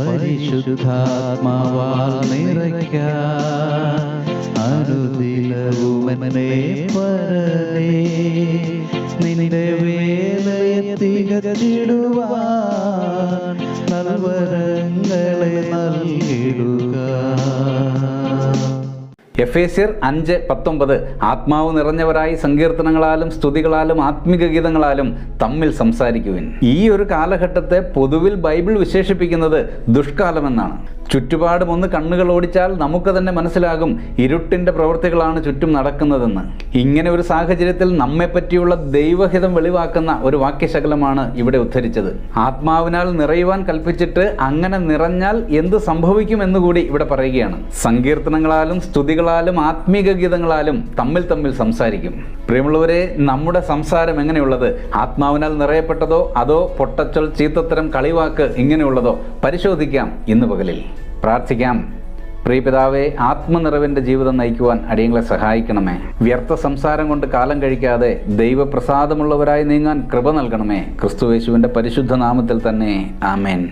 പരിശുദ്ധാത്മാവാൽ നിറയ്ക്ക അനുദിനവുമെന്നെ പരനേ നിന്റെ വേലയെ തികച്ചിടുവാൻ എഫേസ്യർ അഞ്ച് പത്തൊമ്പത്. ആത്മാവ് നിറഞ്ഞവരായി സങ്കീർത്തനങ്ങളാലും സ്തുതികളാലും ആത്മിക ഗീതങ്ങളാലും തമ്മിൽ സംസാരിക്കുവിൻ. ഈ ഒരു കാലഘട്ടത്തെ പൊതുവിൽ ബൈബിൾ വിശേഷിപ്പിക്കുന്നത് ദുഷ്കാലമെന്നാണ്. ചുറ്റുപാടും ഒന്ന് കണ്ണുകൾ ഓടിച്ചാൽ നമുക്ക് തന്നെ മനസ്സിലാകും ഇരുട്ടിന്റെ പ്രവൃത്തികളാണ് ചുറ്റും നടക്കുന്നതെന്ന്. ഇങ്ങനെ ഒരു സാഹചര്യത്തിൽ നമ്മെപ്പറ്റിയുള്ള ദൈവഹിതം വെളിവാക്കുന്ന ഒരു വാക്യശകലമാണ് ഇവിടെ ഉദ്ധരിച്ചത്. ആത്മാവിനാൽ നിറയുവാൻ കൽപ്പിച്ചിട്ട് അങ്ങനെ നിറഞ്ഞാൽ എന്ത് സംഭവിക്കും എന്നുകൂടി ഇവിടെ പറയുകയാണ്. സങ്കീർത്തനങ്ങളാലും സ്തുതികളാലും ആത്മീക ഗീതങ്ങളാലും തമ്മിൽ തമ്മിൽ സംസാരിക്കും. പ്രിയമുള്ളവരെ നമ്മുടെ സംസാരം എങ്ങനെയുള്ളത്? ആത്മാവിനാൽ നിറയപ്പെട്ടതോ അതോ പൊട്ടച്ചൽ ചീത്തത്തരം കളിവാക്ക് ഇങ്ങനെയുള്ളതോ പരിശോധിക്കാം ഇന്ന് പകലിൽ. പ്രാർത്ഥിക്കാം. പ്രിയപിതാവെ ആത്മനിറവിന്റെ ജീവിതം നയിക്കുവാൻ അടിയങ്ങളെ സഹായിക്കണമേ. വ്യർത്ഥ സംസാരം കൊണ്ട് കാലം കഴിക്കാതെ ദൈവപ്രസാദമുള്ളവരായി നീങ്ങാൻ കൃപ നൽകണമേ. ക്രിസ്തുവേശുവിന്റെ പരിശുദ്ധ നാമത്തിൽ തന്നെ. ആമേൻ.